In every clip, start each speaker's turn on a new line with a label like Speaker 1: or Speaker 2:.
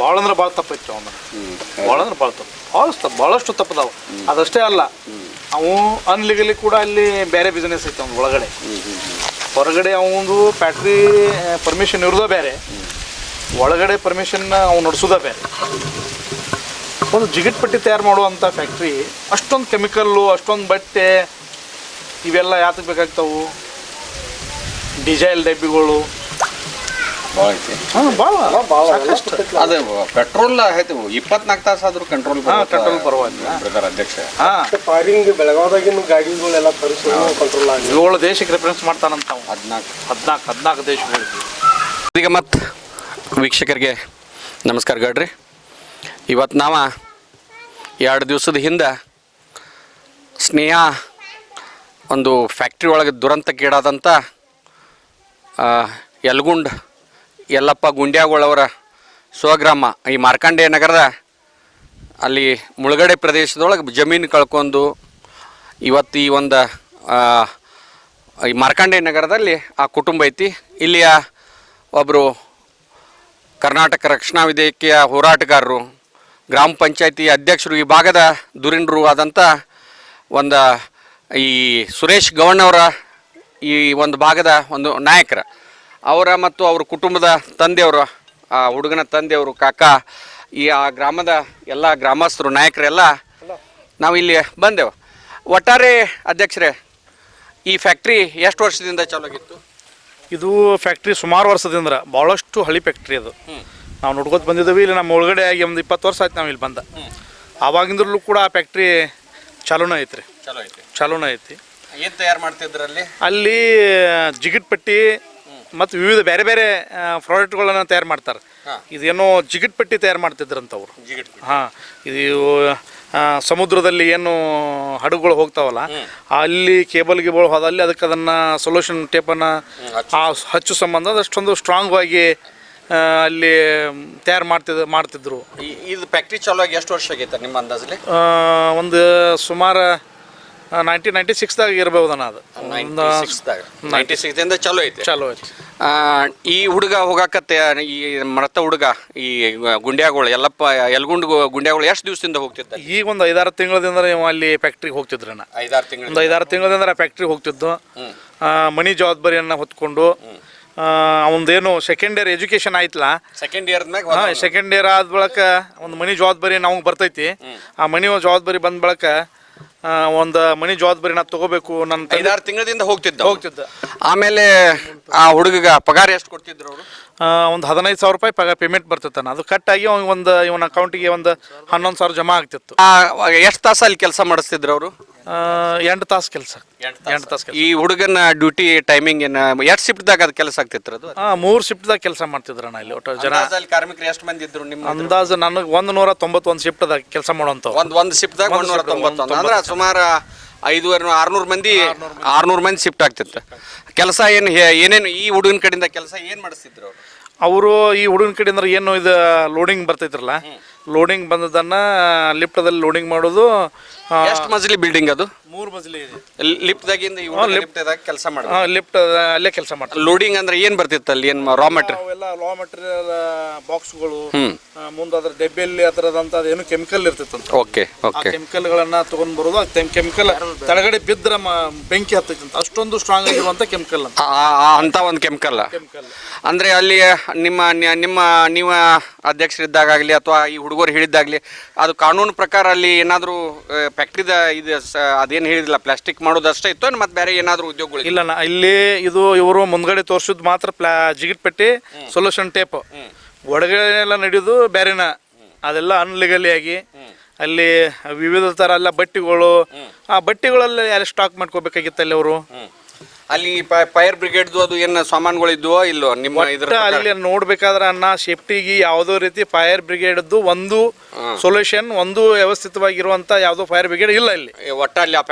Speaker 1: ಭಾಳ ಅಂದ್ರೆ ಭಾಳ ತಪ್ಪೈತಿ ಅವನು. ಭಾಳ ಅಂದ್ರೆ ಭಾಳ ತಪ್ಪು. ಭಾಳಷ್ಟು ಭಾಳಷ್ಟು ತಪ್ಪದಾವ. ಅದಷ್ಟೇ ಅಲ್ಲ ಅವು ಅನ್ಲಿಗಲಿ ಕೂಡ ಅಲ್ಲಿ ಬೇರೆ ಬಿಸ್ನೆಸ್ ಐತೆ ಅವ್ನ ಒಳಗಡೆ. ಹೊರಗಡೆ ಅವನದು ಫ್ಯಾಕ್ಟ್ರಿ ಪರ್ಮಿಷನ್ ಇರೋದೇ ಬೇರೆ. ಒಳಗಡೆ ಪರ್ಮಿಷನ್ ಅವ್ನು ನಡೆಸೋದೇ ಬೇರೆ. ಒಂದು ಜಿಗಿಟ್ ಪಟ್ಟಿ ತಯಾರು ಮಾಡುವಂಥ ಫ್ಯಾಕ್ಟ್ರಿ ಅಷ್ಟೊಂದು ಕೆಮಿಕಲ್ಲು ಅಷ್ಟೊಂದು ಬಟ್ಟೆ ಇವೆಲ್ಲ ಯಾತಕ್ಕೆ ಬೇಕಾಗ್ತಾವು? ಡಿಸೈಲ್ ಡಬ್ಬಿಗಳು
Speaker 2: ಭಾಳ ಐತಿ
Speaker 1: ಹಾಂ ಭಾಳ ಸಾಕಷ್ಟು
Speaker 2: ಅದು ಪೆಟ್ರೋಲ್ ಆಯ್ತು. ಇಪ್ಪತ್ನಾಲ್ಕು ತಾಸು ಆದ್ರೂ ಕಂಟ್ರೋಲ್
Speaker 1: ಕಂಟ್ರೋಲ್ ಪರವಾಗಿಲ್ಲ.
Speaker 2: ಬ್ರದರ್ ಅಧ್ಯಕ್ಷ.
Speaker 1: ಹಾಂ.
Speaker 3: ಫೈರಿಂಗ್ ಬೆಳಗಾವದಾಗಿನ ಗಾಡಿಗಳೆಲ್ಲ ತರಿಸಿ ಕಂಟ್ರೋಲ್ ಆಗಿ.
Speaker 1: ಏಳು ದೇಶಕ್ಕೆ ರೆಫರೆನ್ಸ್ ಮಾಡ್ತಾನಂತ ಅವ
Speaker 2: ಹದಿನಾಲ್ಕು.
Speaker 1: ಹದಿನಾಲ್ಕು ಹದಿನಾಲ್ಕು ದೇಶಗಳಿಗೆ
Speaker 4: ಈಗ ಮತ್ತು ವೀಕ್ಷಕರಿಗೆ ನಮಸ್ಕಾರ ಗಡ್ರಿ. ಇವತ್ತು ನಾವು ಎರಡು ದಿವಸದ ಹಿಂದೆ ಸ್ನೇಹ ಒಂದು ಫ್ಯಾಕ್ಟ್ರಿ ಒಳಗೆ ದುರಂತಕ್ಕೀಡಾದಂಥ ಆ, ಯಲಗುಂಡ್ ಯಲ್ಲಪ್ಪ ಗುಂಡ್ಯಾಗೋಳವರ ಸ್ವಗ್ರಾಮ ಈ ಮಾರ್ಕಂಡೇಯ ನಗರದ ಅಲ್ಲಿ ಮುಳುಗಡೆ ಪ್ರದೇಶದೊಳಗೆ ಜಮೀನು ಕಳ್ಕೊಂಡು ಇವತ್ತು ಈ ಒಂದು ಈ ಮಾರ್ಕಂಡೇಯ ನಗರದಲ್ಲಿ ಆ ಕುಟುಂಬ ಐತಿ. ಇಲ್ಲಿಯ ಒಬ್ಬರು ಕರ್ನಾಟಕ ರಕ್ಷಣಾ ವೇದಿಕೆಯ ಹೋರಾಟಗಾರರು, ಗ್ರಾಮ ಪಂಚಾಯತಿ ಅಧ್ಯಕ್ಷರು, ಈ ಭಾಗದ ಧುರೀಣರು ಆದಂಥ ಒಂದು ಈ ಸುರೇಶ್ ಗೌಣ್ಣವರ ಈ ಒಂದು ಭಾಗದ ಒಂದು ನಾಯಕರ. ಅವರ ಮತ್ತು ಅವ್ರ ಕುಟುಂಬದ ತಂದೆಯವರು ಆ ಹುಡುಗನ ತಂದೆಯವರು ಕಾಕ ಈ ಆ ಗ್ರಾಮದ ಎಲ್ಲ ಗ್ರಾಮಸ್ಥರು ನಾಯಕರೆಲ್ಲ ನಾವು ಇಲ್ಲಿ ಬಂದೆವು. ಒಟ್ಟಾರೆ ಅಧ್ಯಕ್ಷರೇ ಈ ಫ್ಯಾಕ್ಟ್ರಿ ಎಷ್ಟು ವರ್ಷದಿಂದ ಚಾಲು ಆಗಿತ್ತು
Speaker 1: ಇದು ಫ್ಯಾಕ್ಟ್ರಿ ಸುಮಾರು ವರ್ಷದಿಂದ ಭಾಳಷ್ಟು ಹಳಿ ಫ್ಯಾಕ್ಟ್ರಿ ಅದು. ನಾವು ನೋಡ್ಕೊತ ಬಂದಿದ್ದೀವಿ ಇಲ್ಲಿ ನಮ್ಮ ಒಳಗಡೆ ಆಗಿ ಒಂದು ಇಪ್ಪತ್ತು ವರ್ಷ ಆಯ್ತು ನಾವು ಇಲ್ಲಿ ಬಂದ. ಆವಾಗಿಂದ್ರೂ ಕೂಡ ಆ ಫ್ಯಾಕ್ಟ್ರಿ ಚಾಲೂನ ಐತ್ರಿ.
Speaker 4: ಚಾಲೂ ಐತಿ
Speaker 1: ಚಾಲೂನ ಐತಿ.
Speaker 4: ಏನು ತಯಾರು ಮಾಡ್ತಿದ್ರಲ್ಲಿ
Speaker 1: ಅಲ್ಲಿ ಜಿಗಿಟ್ ಪಟ್ಟಿ ಮತ್ತು ವಿವಿಧ ಬೇರೆ ಬೇರೆ ಪ್ರಾಡಕ್ಟ್ಗಳನ್ನು ತಯಾರು ಮಾಡ್ತಾರೆ. ಇದೇನೋ ಜಿಗಿಟ್ ಪಟ್ಟಿ ತಯಾರು ಮಾಡ್ತಿದ್ರಂತ ಅವರು.
Speaker 4: ಜಿಗಿಟ್
Speaker 1: ಹಾಂ. ಇದು ಸಮುದ್ರದಲ್ಲಿ ಏನು ಹಡಗುಗಳು ಹೋಗ್ತಾವಲ್ಲ ಅಲ್ಲಿ ಕೇಬಲ್ ಗಿಬಲ್ ಹೋದಲ್ಲಿ ಅದಕ್ಕೆ ಅದನ್ನು ಸೊಲ್ಯೂಷನ್ ಟೇಪನ್ನು ಆ ಹಚ್ಚು ಸಂಬಂಧ ಅದಷ್ಟೊಂದು ಸ್ಟ್ರಾಂಗ್ ಆಗಿ ಅಲ್ಲಿ ತಯಾರು ಮಾಡ್ತಿದ್ ಮಾಡ್ತಿದ್ರು.
Speaker 4: ಇದು ಫ್ಯಾಕ್ಟ್ರಿ ಚಾಲು ಆಗಿ ಎಷ್ಟು ವರ್ಷ ಆಗೈತೆ ನಿಮ್ಮ ಅಂದಾಜಲ್ಲಿ?
Speaker 1: ಒಂದು ಸುಮಾರು ನೈನ್ಟೀನ್ ನೈಂಟಿ ಸಿಕ್ಸ್ದಾಗ ಇರ್ಬೋದಣ್ಣ ಅದು. ಸಿಕ್ಸ್ದಾಗ
Speaker 4: ನೈಂಟಿ ಸಿಕ್ಸ್ದಿಂದ ಚಾಲು ಐತೆ
Speaker 1: ಚಾಲು ಐತಿ
Speaker 4: ಈ ಹುಡುಗ ಹೋಗಾಕತ್ತೆ ಈ ಮರತ ಹುಡುಗ ಈ ಗುಂಡ್ಯಾಗಳು ಎಲ್ಲಪ್ಪ ಎಲ್ಗುಂಡ್ ಗುಂಡ್ಯಾಗಳು ಎಷ್ಟು ದಿವಸದಿಂದ ಹೋಗ್ತಿದ್ದ
Speaker 1: ಈಗ ಒಂದು ಐದಾರು ತಿಂಗಳದಿಂದ ನೀವು ಅಲ್ಲಿ ಫ್ಯಾಕ್ಟ್ರಿಗೆ ಹೋಗ್ತಿದ್ರಣ್ಣ
Speaker 4: ಐದಾರು ತಿಂಗಳು
Speaker 1: ಒಂದು ಐದಾರು ತಿಂಗಳದಿಂದ ಫ್ಯಾಕ್ಟ್ರಿಗೆ ಹೋಗ್ತಿದ್ದು. ಆ, ಮನಿ ಜವಾಬ್ದಾರಿಯನ್ನು ಹೊತ್ಕೊಂಡು ಅವನದೇನು ಸೆಕೆಂಡ್ ಇಯರ್ ಎಜುಕೇಶನ್ ಆಯ್ತಲ್ಲ
Speaker 4: ಸೆಕೆಂಡ್ ಇಯರ್
Speaker 1: ಸೆಕೆಂಡ್ ಇಯರ್ ಆದ ಬಳಕ ಒಂದು ಮನಿ ಜವಾಬ್ದಾರಿ ನಮಗೆ ಬರ್ತೈತಿ. ಆ ಮನಿ ಜವಾಬ್ದಾರಿ ಬಂದ ಬಳಿಕ ಒಂದು ಮನಿ ಜವಾಬ್ದಾರಿ ನಾ ತಗೋಬೇಕು ನನ್ನ ತಂದೆ.
Speaker 4: ಐದಾರು ತಿಂಗಳಿಂದ ಹೋಗ್ತಿದ್ದ
Speaker 1: ಹೋಗ್ತಿದ್ದ.
Speaker 4: ಆಮೇಲೆ ಆ ಹುಡುಗಿಗೆ ಪಗಾರ ಎಷ್ಟು ಕೊಡ್ತಿದ್ರು ಅವರು?
Speaker 1: ಒಂದು ಹದಿನೈದು ಸಾವಿರ ರೂಪಾಯಿ ಪಗಾರ ಪೇಮೆಂಟ್ ಬರ್ತಿತ್ತಾನ ಅದು ಕಟ್ ಆಗಿ ಅವ್ನಿಗೆ ಒಂದು ಇವನ ಅಕೌಂಟಿಗೆ ಒಂದು ಹನ್ನೊಂದು ಸಾವಿರ ಜಮಾ ಆಗ್ತಿತ್ತು.
Speaker 4: ಎಷ್ಟು ತಾಸು ಅಲ್ಲಿ ಕೆಲಸ ಮಾಡಿಸ್ತಿದ್ರು ಅವರು?
Speaker 1: ಎಂಟು ತಾಸು ಕೆಲಸ ಎಂಟು ತಾಸು. ಕೆಲಸ.
Speaker 4: ಈ ಹುಡುಗನ ಡ್ಯೂಟಿ ಟೈಮಿಂಗ್ ಏನ ಎಷ್ಟು ಶಿಫ್ಟ್ದಾಗ ಅದು ಕೆಲಸ ಆಗ್ತಿತ್ತು ಅದು?
Speaker 1: ಹಾಂ ಮೂರು ಶಿಫ್ಟ್ದಾಗ ಕೆಲಸ ಮಾಡ್ತಿದ್ರಣ್ಣ ಇಲ್ಲಿ ಒಟ್ಟು ಜನ.
Speaker 4: ಕಾರ್ಮಿಕರು ಎಷ್ಟು ಮಂದಿ ಇದ್ರು ನಿಮ್ಮ
Speaker 1: ಅಂದಾಜು ನನಗೆ ಒಂದು ನೂರ ತೊಂಬತ್ತೊಂದು ಶಿಫ್ಟ್ದಾಗ ಕೆಲಸ ಮಾಡೋಂಥವು
Speaker 4: ಒಂದು ಒಂದು ಶಿಫ್ಟ್ದಾಗ ಒಂದೂರ ತೊಂಬತ್ತೊಂದು ಅಂದ್ರೆ ಸುಮಾರು ಐದುವರೆ ಆರ್ನೂರು ಮಂದಿ ಆರ್ನೂರು ಮಂದಿ. ಶಿಫ್ಟ್ ಆಗ್ತಿತ್ತು. ಕೆಲಸ ಏನು ಏನೇನು ಈ ಹುಡುಗನ ಕಡೆಯಿಂದ ಕೆಲಸ ಏನು ಮಾಡಿಸ್ತಿದ್ರು ಅವರು?
Speaker 1: ಅವರು ಈ ಹುಡುಗನ ಕಡೆಯಿಂದ ಏನು ಇದು ಲೋಡಿಂಗ್ ಬರ್ತೈತ್ರಲ್ಲ ಲೋಡಿಂಗ್ ಬಂದದನ್ನ ಲಿಫ್ಟದಲ್ಲಿ ಲೋಡಿಂಗ್ ಮಾಡೋದು
Speaker 4: ಎಷ್ಟು ಮಜಲಿ ಬಿಲ್ಡಿಂಗ್ ಅದು?
Speaker 1: ಮೂರು ಮಜಲಿ ಇದೆ.
Speaker 4: ಲಿಫ್ಟ್ದಾಗಿಂದ ಲಿಫ್ಟ್ದಾಗ ಕೆಲಸ ಮಾಡಿ
Speaker 1: ಲಿಫ್ಟ್ ಅಲ್ಲೇ ಕೆಲಸ ಮಾಡ್ತಾರೆ.
Speaker 4: ಲೋಡಿಂಗ್ ಅಂದ್ರೆ ಏನು ಬರ್ತಿತ್ತು ಅಲ್ಲಿ? ಏನು ರಾ ಮೆಟೀರಿಯಲ್
Speaker 1: ಎಲ್ಲ ಲಾ ಮಟೀರಿಯಲ್ ಬಾಕ್ಸ್ಗಳು. ಮುಂದೆ ಅದ್ರ ಡಬ್ಬಿಯಲ್ಲಿ ಆ ಥರದಂತ ಏನು ಕೆಮಿಕಲ್ ಇರ್ತಿತ್ತು
Speaker 4: ಓಕೆ ಓಕೆ
Speaker 1: ಕೆಮಿಕಲ್ಗಳನ್ನ ತಗೊಂಡ್ ಬರೋದು ಕೆಮಿಕಲ್ ತಳಗಡೆ ಬಿದ್ದರೆ ಬೆಂಕಿ ಹತ್ತಿತ್ತು. ಅಷ್ಟೊಂದು ಸ್ಟ್ರಾಂಗ್ ಆಗಿರುವಂತ ಕೆಮಿಕಲ್ ಅಂತ.
Speaker 4: ಅಂತ ಒಂದು ಕೆಮಿಕಲ್
Speaker 1: ಕೆಮಿಕಲ್
Speaker 4: ಅಂದ್ರೆ ಅಲ್ಲಿ ನಿಮ್ಮ ನಿಮ್ಮ ನೀವು ಅಧ್ಯಕ್ಷರಿದ್ದಾಗಲಿ ಅಥವಾ ಈ ಹುಡುಗರು ಹೇಳಿದ್ದಾಗಲಿ ಅದು ಕಾನೂನು ಪ್ರಕಾರ ಅಲ್ಲಿ ಏನಾದರೂ ಫ್ಯಾಕ್ಟ್ರಿದ ಇದು ಅದೇನು ಹೇಳಿದಿಲ್ಲ ಪ್ಲಾಸ್ಟಿಕ್ ಮಾಡೋದು ಅಷ್ಟೇ ಇತ್ತು ಮತ್ತೆ ಬೇರೆ ಏನಾದರೂ ಉದ್ಯೋಗಗಳು
Speaker 1: ಇಲ್ಲ ನಾ ಇಲ್ಲಿ ಇದು ಇವರು ಮುಂದ್ಗಡೆ ತೋರ್ಸಿದ್ ಮಾತ್ರ ಪ್ಲಾ ಜಿಗಿಟ್ ಪೆಟ್ಟಿ ಸೊಲ್ಯೂಷನ್ ಟೇಪ್ ಒಳಗಡೆ ಎಲ್ಲ ನಡೆಯೋದು ಬೇರೆನ. ಅದೆಲ್ಲ ಅನ್ಲಿಗಲಿ ಆಗಿ. ಅಲ್ಲಿ ವಿವಿಧ ಥರ ಎಲ್ಲ ಬಟ್ಟೆಗಳು. ಆ ಬಟ್ಟೆಗಳೆಲ್ಲ ಯಾರು ಸ್ಟಾಕ್ ಮಾಡ್ಕೋಬೇಕಾಗಿತ್ತು ಅಲ್ಲಿ ಅವರು?
Speaker 4: ಅಲ್ಲಿ ಫೈರ್ ಬ್ರಿಗೇಡ್ದು ಅದು ಏನು ಸಾಮಾನುಗಳಿದ್ವೋ ಇಲ್ಲೋ ನಿಮ್ಮ ಇದ್ರ
Speaker 1: ಅಲ್ಲಿ ನೋಡ್ಬೇಕಾದ್ರೆ ಅನ್ನ ಸೇಫ್ಟಿಗೆ ಯಾವುದೋ ರೀತಿ ಫೈರ್ ಬ್ರಿಗೇಡ್ದು ಒಂದು ಸೊಲ್ಯೂಷನ್ ಒಂದು ವ್ಯವಸ್ಥಿತವಾಗಿರುವಂತ ಯಾವುದೋ ಫೈರ್ ಬ್ರಿಗೇಡ್ ಇಲ್ಲ ಇಲ್ಲಿ.
Speaker 4: ಒಟ್ಟಲ್ಲಿ ಆ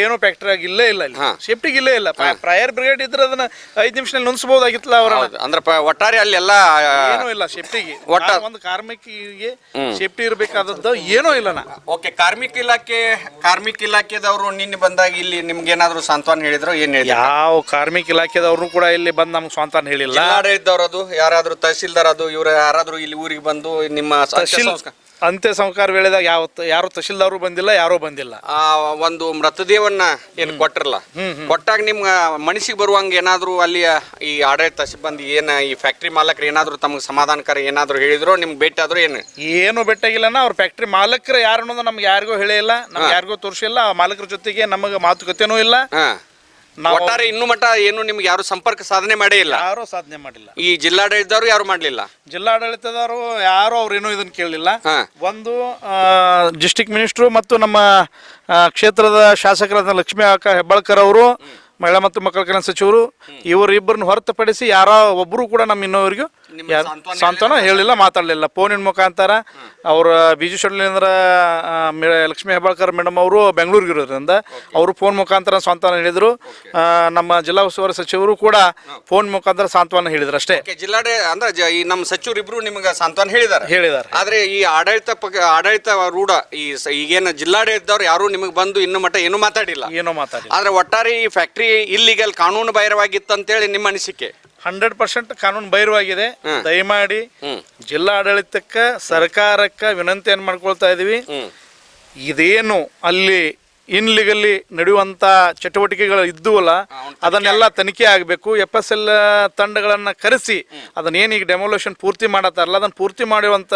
Speaker 1: ಏನು ಫ್ಯಾಕ್ಟರಿ ಆಗಿ ಇಲ್ಲೇ ಇಲ್ಲ. ಇಲ್ಲಿ. ಇಲ್ಲೇ ಇಲ್ಲ ಫೈರ್ ಬ್ರಿಗೇಡ್ ಇದ್ರೆ ಅದನ್ನ ಐದು ನಿಮಿಷದಲ್ಲಿ ನುಣಿಸ್ಬೋದಾಗಿತ್ತಲ್ಲ ಅವರ.
Speaker 4: ಅಂದ್ರೆ ಒಟ್ಟಾರೆ ಅಲ್ಲಿ ಎಲ್ಲ
Speaker 1: ಏನೂ ಇಲ್ಲ ಸೇಫ್ಟಿಗೆ
Speaker 4: ಒಟ್ಟ-
Speaker 1: ಒಂದು ಕಾರ್ಮಿಕಿಗೆ ಸೇಫ್ಟಿ ಇರಬೇಕಾದದ್ದು ಏನೂ ಇಲ್ಲ ನಾ.
Speaker 4: ಓಕೆ ಕಾರ್ಮಿಕ ಇಲಾಖೆ ಕಾರ್ಮಿಕ ಇಲಾಖೆದವರು ನಿನ್ನೆ ಬಂದಾಗ ಇಲ್ಲಿ ನಿಮ್ಗೆ ಏನಾದ್ರು ಸಾಂತ್ವನ ಹೇಳಿದ್ರು ಏನ್ ಹೇಳಿ
Speaker 1: ಯಾವ ಕಾರ್ಮಿಕ ಇಲಾಖೆದವ್ರು ಕೂಡ ಇಲ್ಲಿ ಬಂದು ನಮ್ಗೆ ಸಾಂತ್ವನ ಹೇಳಿಲ್ಲ.
Speaker 4: ಅದು ಯಾರಾದ್ರೂ ತಹಸೀಲ್ದಾರ್ ಅದು ಇವ್ರ ಯಾರಾದ್ರೂ ಇಲ್ಲಿ ಊರಿಗೆ ಬಂದು ನಿಮ್ಮ
Speaker 1: ತಹಶೀಲ್ ಅಂತ್ಯ ಸಂಸ್ಕಾರ ವೇಳೆದಾಗ ಯಾವ ಯಾರು ತಹಶೀಲ್ದಾರು ಬಂದಿಲ್ಲ ಯಾರು ಬಂದಿಲ್ಲ.
Speaker 4: ಆ ಒಂದು ಮೃತದೇಹವನ್ನ ಏನ್ ಕೊಟ್ಟಿರಲ್ಲ ಕೊಟ್ಟಾಗ ನಿಮ್ಗ ಮನಸ್ಸಿಗೆ ಬರುವಂಗ ಏನಾದ್ರು ಅಲ್ಲಿ ಈ ಆಡಳಿತ ಸಿಬ್ಬಂದಿ ಏನ ಈ ಫ್ಯಾಕ್ಟ್ರಿ ಮಾಲಕರು ಏನಾದ್ರು ತಮ್ಗೆ ಸಮಾಧಾನಕರ ಏನಾದ್ರು ಹೇಳಿದ್ರು ನಿಮ್ಗೆ ಭೇಟಿ ಆದ್ರು ಏನು?
Speaker 1: ಏನು ಬೆಟ್ಟಾಗಿಲ್ಲನ ಅವ್ರ ಫ್ಯಾಕ್ಟ್ರಿ ಮಾಲಕರು ಯಾರು ಅನ್ನೋದು ನಮ್ಗೆ ಯಾರಿಗೂ ಹೇಳಿಲ್ಲ ನಮ್ಗೆ ಯಾರಿಗೂ ತೋರಿಸಿಲ್ಲ ಆ ಮಾಲಕರ ಜೊತೆಗೆ ನಮಗೆ ಮಾತುಕತೆನೂ ಇಲ್ಲ. ನಾವು
Speaker 4: ಒಟ್ಟಾರೆ ಇನ್ನು ಮಟ್ಟ ಏನು ನಿಮ್ಗೆ ಯಾರು ಸಂಪರ್ಕ ಸಾಧನೆ ಮಾಡೇ ಇಲ್ಲ.
Speaker 1: ಯಾರು ಸಾಧನೆ ಮಾಡಿಲ್ಲ.
Speaker 4: ಈ ಜಿಲ್ಲಾಡಳಿತದವರು ಯಾರು ಮಾಡ್ಲಿಲ್ಲ?
Speaker 1: ಜಿಲ್ಲಾಡಳಿತದವರು ಯಾರು ಅವ್ರೇನು ಇದನ್ನ ಕೇಳಲಿಲ್ಲ.
Speaker 4: ಹಾ.
Speaker 1: ಒಂದು ಡಿಸ್ಟಿಕ್ ಮಿನಿಸ್ಟ್ರು ಮತ್ತು ನಮ್ಮ ಆ, ಕ್ಷೇತ್ರದ ಶಾಸಕರಾದ ಲಕ್ಷ್ಮೀ ಅಕ್ಕ ಹೆಬ್ಬಾಳ್ಕರ್ ಅವರು ಮಹಿಳಾ ಮತ್ತು ಮಕ್ಕಳ ಕಲ್ಯಾಣ ಸಚಿವರು ಇವರಿಬ್ಬರನ್ನ ಹೊರತುಪಡಿಸಿ ಯಾರೋ ಒಬ್ಬರು ಕೂಡ ನಮ್ಮ ಇನ್ನೊವರಿಗೂ ಯಾರ್-
Speaker 4: ಸಾಂತ್ವನ
Speaker 1: ಹೇಳಿಲ್ಲ ಮಾತಾಡಲಿಲ್ಲ. ಫೋನಿನ ಮುಖಾಂತರ ಅವ್ರ ಬಿಜು ಶೆಡ್ಲಿಂದ್ರ ಲಕ್ಷ್ಮೀ ಹೆಬ್ಬಾಳ್ಕರ್ ಮೇಡಮ್ ಅವರು ಬೆಂಗಳೂರಿಗೆ ಇರೋದ್ರಿಂದ ಅವರು ಫೋನ್ ಮುಖಾಂತರ ಸಾಂತ್ವನ ಹೇಳಿದರು. ನಮ್ಮ ಜಿಲ್ಲಾ ಉಸ್ತುವಾರಿ ಸಚಿವರು ಕೂಡ ಫೋನ್ ಮುಖಾಂತರ ಸಾಂತ್ವನ ಹೇಳಿದ್ರು ಅಷ್ಟೇ.
Speaker 4: ಜಿಲ್ಲಾಡೆ ಅಂದ್ರೆ ಈ ನಮ್ಮ ಸಚಿವರಿಬ್ರು ನಿಮ್ಗೆ ಸಾಂತ್ವನ ಹೇಳಿದಾರೆ
Speaker 1: ಹೇಳಿದ್ದಾರೆ.
Speaker 4: ಆದರೆ ಈ ಆಡಳಿತ ಪಕ್ಕ ಆಡಳಿತ ರೂಢ ಈ ಈಗೇನು ಜಿಲ್ಲಾಡಳಿತದವ್ರು ಯಾರು ನಿಮಗೆ ಬಂದು ಇನ್ನು ಮಟ್ಟ ಏನು ಮಾತಾಡಿಲ್ಲ.
Speaker 1: ಏನೋ ಮಾತಾಡಿ
Speaker 4: ಆದ್ರೆ ಒಟ್ಟಾರೆ ಈ ಫ್ಯಾಕ್ಟ್ರಿ ಇಲ್ಲಿಗಲ್ ಕಾನೂನು ಬಾಹಿರವಾಗಿತ್ತು ಅಂತೇಳಿ ನಿಮ್ಮ ಅನಿಸಿಕೆ?
Speaker 1: ಹಂಡ್ರೆಡ್ ಪರ್ಸೆಂಟ್ ಕಾನೂನು ಬೈರವಾಗಿದೆ ದಯಮಾಡಿ. ಜಿಲ್ಲಾ ಆಡಳಿತಕ್ಕ ಸರ್ಕಾರಕ್ಕೆ ವಿನಂತಿಯನ್ನು ಮಾಡ್ಕೊಳ್ತಾ ಇದೀವಿ. ಇದೇನು ಅಲ್ಲಿ ಇನ್ಲಿಗಲ್ಲಿ ನಡೆಯುವಂಥ ಚಟುವಟಿಕೆಗಳು ಇದ್ದುವಲ್ಲ ಅದನ್ನೆಲ್ಲ ತನಿಖೆ ಆಗಬೇಕು. ಎಫ್ ಎಸ್ ಎಲ್ ತಂಡಗಳನ್ನು ಕರೆಸಿ ಅದನ್ನೇನು ಈಗ ಡೆಮೊಲೇಷನ್ ಪೂರ್ತಿ ಮಾಡತ್ತಾರಲ್ಲ ಅದನ್ನು ಪೂರ್ತಿ ಮಾಡುವಂಥ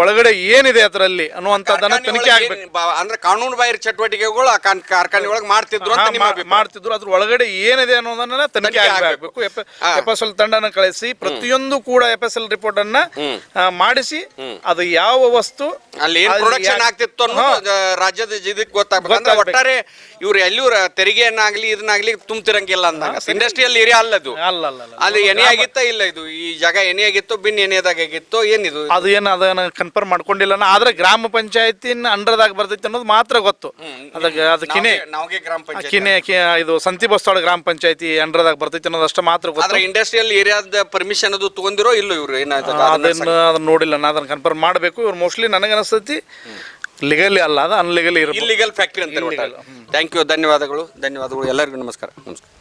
Speaker 1: ಒಳಗಡೆ ಏನಿದೆ ಅದರಲ್ಲಿ ಅನ್ನುವಂಥದ್ದನ್ನು ತನಿಖೆ ಆಗಬೇಕು.
Speaker 4: ಅಂದ್ರೆ ಕಾನೂನು ಬಾಹಿರ ಚಟುವಟಿಕೆಗಳು ಆ ಕಾರ್ಖಾನೆ ಒಳಗೆ ಮಾಡ್ತಿದ್ರು ಅಂತ ನಿಮ್ಮ ಅಭಿಪ್ರಾಯ.
Speaker 1: ಮಾಡ್ತಿದ್ರು. ಅದ್ರ ಒಳಗಡೆ ಏನಿದೆ ಅನ್ನೋದನ್ನ ತನಿಖೆ ಆಗಬೇಕು. ಎಫ್ ಎಸ್ ಎಲ್ ತಂಡನ ಕಳಿಸಿ ಪ್ರತಿಯೊಂದು ಕೂಡ ಎಫ್ ಎಸ್ ಎಲ್ ರಿಪೋರ್ಟ್ ಅನ್ನ ಆ, ಮಾಡಿಸಿ ಅದು ಯಾವ ವಸ್ತು
Speaker 4: ಅಲ್ಲಿ ಏನ್
Speaker 1: ಅಲ್ಲಿ
Speaker 4: ಪ್ರೊಡಕ್ಷನ್
Speaker 1: ಯಾ-
Speaker 4: ಆಗ್ತಿತ್ತು ಅನ್ನೋದು ರಾಜ್ಯದ ಇದಕ್ಕೆ ಗೊತ್ತಾಗ್ಬೇಕು ಅಂದ್ರೆ. ಒಟ್ಟಾರೆ ಇವ್ರು ಎಲ್ಲಿಯೂ ತೆರಿಗೆಯನ್ನಾಗ್ಲಿ ಇದನ್ನಾಗ್ಲಿ ತುಂಬ್ತಿರಂಗಿಲ್ಲ ಅಂದಾಗ. ಇಂಡಸ್ಟ್ರಿಯಲ್ ಏರಿಯಾ ಅಲ್ಲ ಅದು.
Speaker 1: ಅಲ್ಲ ಅಲ್ಲ ಅಲ್ಲ
Speaker 4: ಅಲ್ಲಿ ಎಣೆ ಆಗಿತ್ತ ಇಲ್ಲ ಇದು? ಈ ಜಾಗ ಎನಿಯಾಗಿತ್ತೋ ಆಗಿತ್ತು ಬಿನ್ ಎಣೆದಾಗ ಆಗಿತ್ತೋ ಏನಿದು?
Speaker 1: ಅದು ಏನು ಅದನ್ನ ಕನ್ಫರ್ಮ್ ಮಾಡ್ಕೊಂಡಿಲ್ಲ ನಾ. ಆದ್ರೆ ಗ್ರಾಮ ಪಂಚಾಯತಿನ ಅಂಡರ್ದಾಗ ಬರ್ತೈತಿ ಅನ್ನೋದು ಮಾತ್ರ ಗೊತ್ತು. ಅದಕ್ಕೆ ಅದು ಕಿನೆ
Speaker 4: ನಾವ್ಗೆ ಗ್ರಾಮ ಪಂಚಾಯತ್
Speaker 1: ಕಿನೆ ಕಿ- ಇದು ಸಂತಿ ಬಸ್ತಾಳ ಗ್ರಾಮ ಪಂಚಾಯತಿ ಅಂಡರ್ದಾಗ ಬರ್ತೈತಿ ಅನ್ನೋದು ಅಷ್ಟೇ ಮಾತ್ರ ಗೊತ್ತು.
Speaker 4: ಆದ್ರೆ ಇಂಡಸ್ಟ್ರಿಯಲ್ ಏರಿಯಾದ ಪರ್ಮಿಷನ್ ಅದು ತಗೊಂಡಿರೋ ಇಲ್ಲ ಇವ್ರು? ಏನಾಯ್ತು
Speaker 1: ಅದನ್ನ ಅದನ್ನ ನೋಡಿಲ್ಲ. ನಾ ಅದನ್ನ ಕನ್ಫರ್ಮ್ ಮಾಡಬೇಕು. ಇವ್ರು ಮೋಸ್ಟ್ಲಿ ನನಗೆ ಅನಿಸ್ತೈತಿ ಲಿಗಲಿ ಅಲ್ಲ ಅದು ಅನ್ಲೀಗಲ್ ಇರಬೇಕು
Speaker 4: ಇಲ್ಲಿಗಲ್ ಫ್ಯಾಕ್ಟ್ರಿ ಅಂತ ಥ್ಯಾಂಕ್ ಯು ಧನ್ಯವಾದಗಳು. ಧನ್ಯವಾದಗಳು. ಎಲ್ಲರಿಗೂ ನಮಸ್ಕಾರ. ನಮಸ್ಕಾರ.